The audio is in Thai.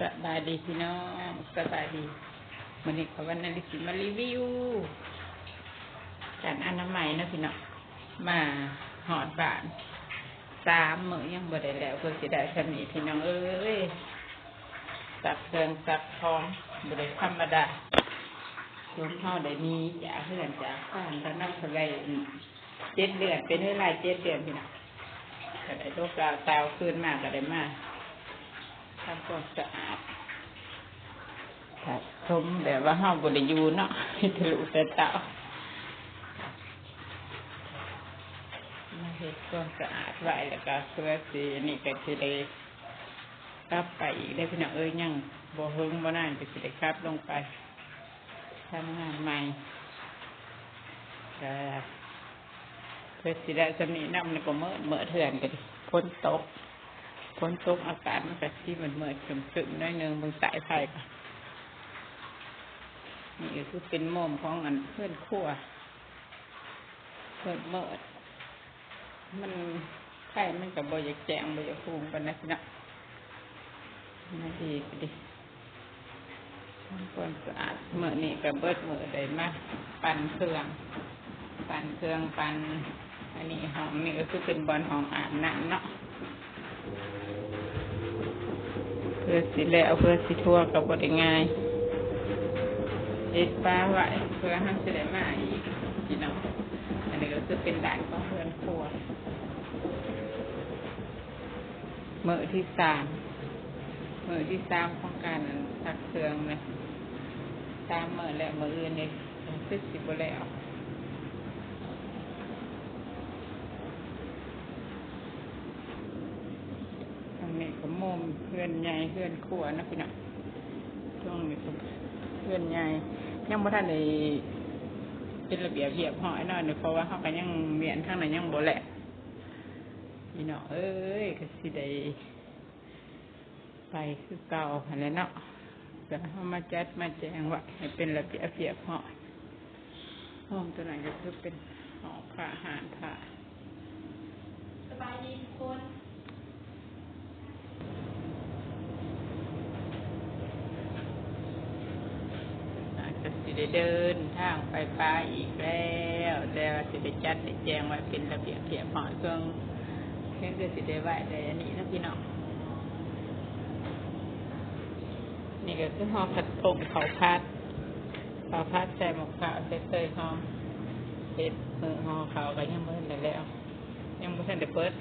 สบายดีพี่น้องสบายดีวันนี้ขอวันนาฬิสิมารีวิวการอนามัยนะพี่น้องมาหอดบานสามมือยังบ่ได้แล้วเพื่อสิได้สำนีพี่น้องเอ้ยสักเครื่องสักทองบ่ได้ธรรมดาชวนเข้าได้มีจากเพื่อนจากบ้านแล้วนับสบายเจ็ดเดือนเป็นเวลาเจ็ดเดือนพี่น้องก็ได้ลูกดาวตาวขึ้นมากก็ได้มาก ทำความสะอาดถ้าชมแบบว่าห้าบริยูเนาะทะลุแต่เต่ามาเฮ็ดความสะอาดไว้แล้วก็เพื่อสีนี่ก็จะได้กลับไปอีกได้พี่น้องเอ้ยยังบ่เฮิงบ่นานก็สิได้กลับลงไปทำงานใหม่ก็เพื่อสิได้สำนีน้ำนี่ก็เมื่อเมื่อเถื่อนก็ดิพ้นตก ฝนตกอากาศมันก็ที่มันเมื่อยๆครึมๆน้อยหนึงบางสายไฟก็นี่คือเป็นโมมของอันเพื่อนขั้วเพื่อนเมื่อยมันไข่มันกับบอยากแจงบอยากฟูงกันนะพี่นะน่าดีก็ดีความสะอาดเมื่อนี่กับเบิดเมื่อได้มาปั่นเครื่องปั่นเครื่องปั่นอันนี้หองนี่ก็คือเป็นบอลหองอาบน้ำเนาะ เพื่อสิแล้วเพื่อสิทั่วกับบได้ง่ายเอ็ดปลาไหวเพื่อห้สิได้มาอีกพี่น้องอันนี้ก็คือเป็นด่านของเพื่อนครัวเมื่อที่สามเมื่อที่สามของการทักเครื่องนะตามเมื่อและเมื่ออื่นเนี่ยคือสิบแล้ว ทางนี้ก็มุมเพื่อนใหญ่เพื่อนครัวนะพี่น้องช่วงนี้เพื่อนใหญ่ยังบ่ทันได้เป็นระเบียบเรียบร้อยเนาะเดี๋ยเพราะว่าเขาก็ยังเมียนทางนั้นยังบ่แหละพี่น้องเอ้ยก็สิได้ไปคือเก่าหันแหล้วเนาะก็เขามาจัดมาแจงว่าให้เป็นระเบียบเรียบร้อยห้องตัวไหนก็คือเป็นห้องผ้าอาหารผ้าสบายดีทุกคน อาจจะสิ ได้เดินทางไปป่าอีกแล้ว แต่ว่าสิได้จัดได้แจงไว้เป็นระเบียบเรียบร้อยเครื่องเครื่องก็สิได้ไหวได้อันนี้นะพี่น้องนี่ก็คือห่อผัดผงเขาพัดเขาพัดใส่หมกขาวใส่เตยหอมเห็ดมือหอเขาก็ยังไม่ทันได้แล้ว ยังไม่ทันได้เปิด